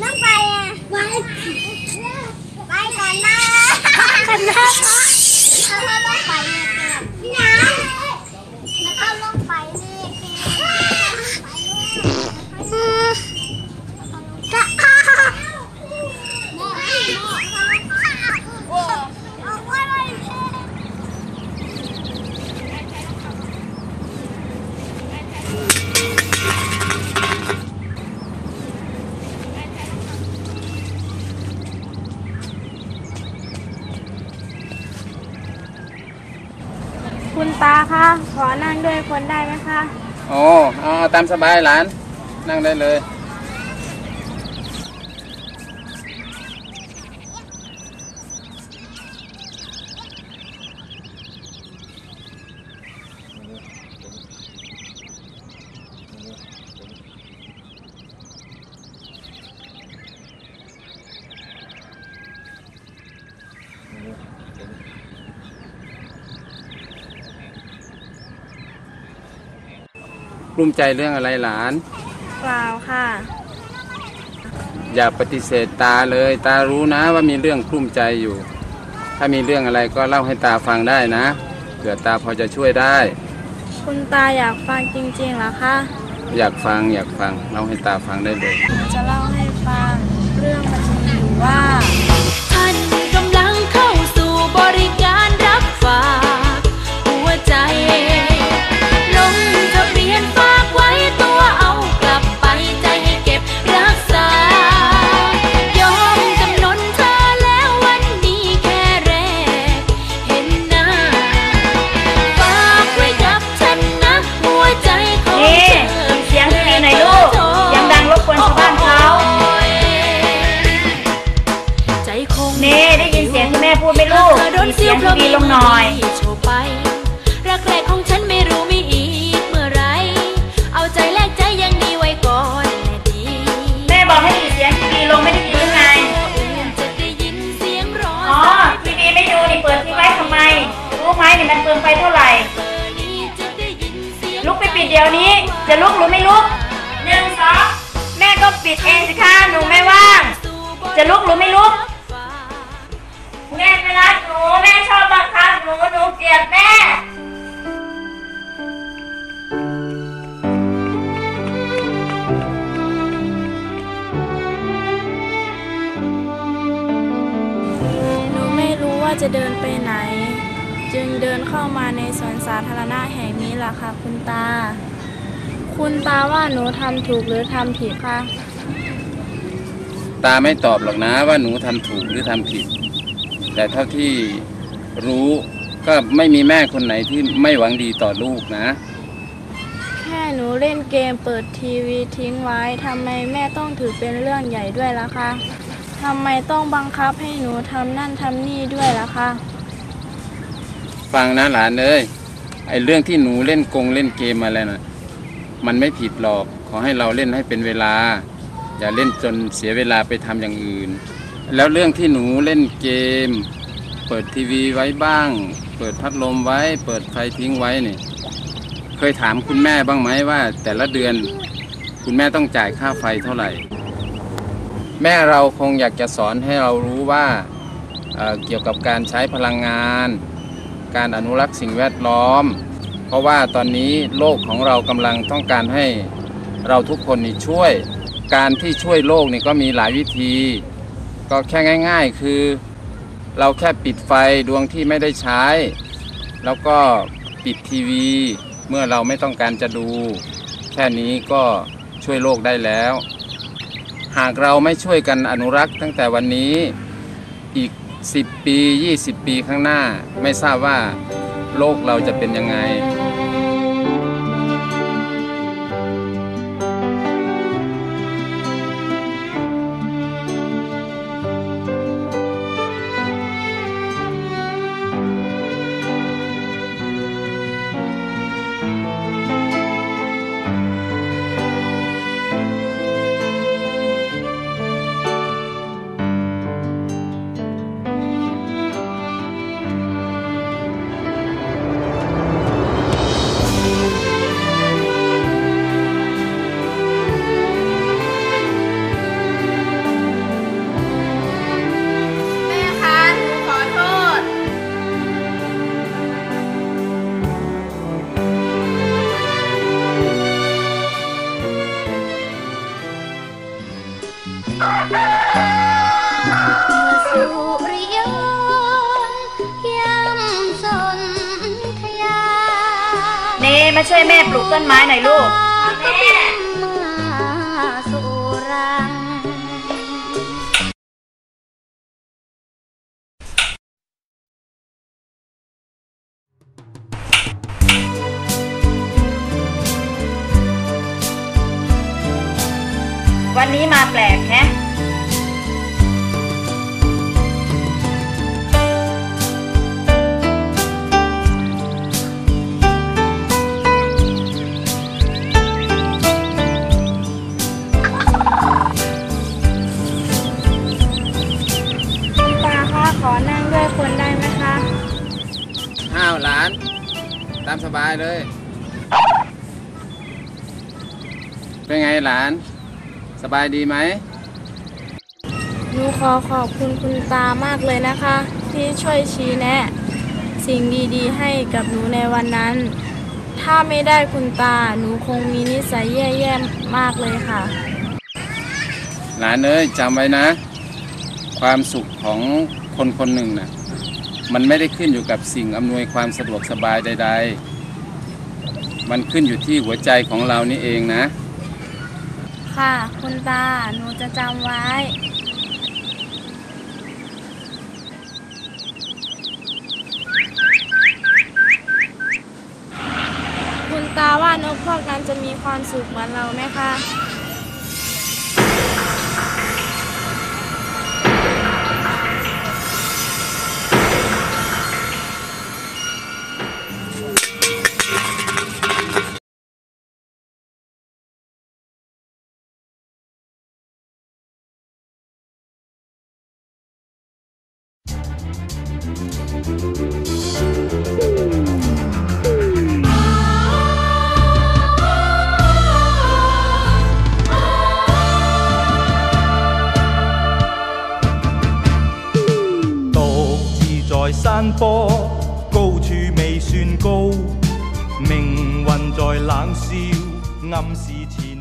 น้องไปอะไปไปก่อ คุณตาคะขอนั่งด้วยคนได้ไหมคะ โอ้เอาตามสบายหลาน นั่งได้เลย กลุ้มใจเรื่องอะไรหลาน เปล่าค่ะ อย่าปฏิเสธตาเลย ตารู้นะว่ามีเรื่องกลุ้มใจอยู่ ถ้ามีเรื่องอะไรก็เล่าให้ตาฟังได้นะเผื่อตาพอจะช่วยได้ คุณตาอยากฟังจริงๆเหรอคะ อยากฟังอยากฟังเล่าให้ตาฟังได้เลย จะเล่าให้ นมีเสีเสียยวงเพราะดีมีลงหน่อยโชว์ไปรักแรกของฉันไม่รู้มีอีกเมื่อไหรเอาใจแลกใจยังดีไว้ก่อนแน่ดีแม่บอกให้มีเสียงทีวีลงไม่ได้ยินหรือไงอื่นจะได้ยินเสียงร้องอ๋อทีวีไม่ดูนี่เปิดทิ้งไว้ทำไม รู้ไหมนี่มันเปลืองไฟเท่าไหร่เบอร์นี้จะได้ยินเสียงลุกไปปิดเดี๋ยวนี้ จะลุกหรือไม่ลุกหนึ่งสองแม่ก็ปิดเองสิคะหนูไม่ว่าง จะลุกหรือไม่ลุก นูหนูเกลียดแม่ หนูไม่รู้ว่าจะเดินไปไหน จึงเดินเข้ามาในสวนสาธารณะแห่งนี้ล่ะค่ะคุณตา คุณตาว่าหนูทำถูกหรือทำผิดคะตาไม่ตอบหรอกนะว่าหนูทำถูกหรือทำผิด แต่เท่าที่รู้ ก็ไม่มีแม่คนไหนที่ไม่หวังดีต่อลูกนะ แค่หนูเล่นเกมเปิดทีวีทิ้งไว้ทำไมแม่ต้องถือเป็นเรื่องใหญ่ด้วยล่ะคะทำไมต้องบังคับให้หนูทำนั่นทำนี่ด้วยล่ะคะ ฟังนะหลานเอ้ยไอเรื่องที่หนูเล่นกงเล่นเกมอะไรนะมันไม่ผิดหรอกขอให้เราเล่นให้เป็นเวลา อย่าเล่นจนเสียเวลาไปทำอย่างอื่น แล้วเรื่องที่หนูเล่นเกม เปิดทีวีไว้บ้างเปิดพัดลมไว้ เปิดไฟทิ้งไว้นี่เคยถามคุณแม่บ้างไหมว่า แต่ละเดือนคุณแม่ต้องจ่ายค่าไฟเท่าไหร่ แม่เราคงอยากจะสอนให้เรารู้ว่าเเกี่ยวกับการใช้พลังงาน การอนุรักษ์สิ่งแวดล้อม เพราะว่าตอนนี้โลกของเรากำลังต้องการให้เราทุกคนนี่ช่วย การที่ช่วยโลกนี่ก็มีหลายวิธี ก็แค่ง่าย ๆ คือ เราแค่ปิดไฟดวงที่ไม่ได้ใช้ แล้วก็ปิดทีวีเมื่อเราไม่ต้องการจะดู แค่นี้ก็ช่วยโลกได้แล้ว หากเราไม่ช่วยกันอนุรักษ์ตั้งแต่วันนี้อีก 10 ปี 20 ปีข้างหน้า ไม่ทราบว่าโลกเราจะเป็นยังไง นี่มาช่วยแม่ปลูกต้นไม้หน่อยลูก นี้มาแปลกแฮะคุณตาคะขอนั่งด้วยคนได้ไหมคะ อ้าวหลาน ตามสบายเลย เป็นไงหลาน สบายดีไหมหนูขอขอบคุณคุณตามากเลยนะคะ ที่ช่วยชี้แนะ สิ่งดีๆ ให้กับหนูในวันนั้น ถ้าไม่ได้คุณตาหนูคงมีนิสัยแย่ๆมากเลยค่ะ หลานเอ้ยจำไว้นะ ความสุขของคนคนหนึ่งนะมันไม่ได้ขึ้นอยู่กับสิ่งอำนวยความสะดวกสบายใด ๆ มันขึ้นอยู่ที่หัวใจของเรานี่เองนะ ค่ะ คุณตา หนูจะจำไว้ คุณตาว่านกพวกนั้นจะมีความสุขเหมือนเราไหมคะ 独自在山坡，高处未算高，命运在冷笑，暗示前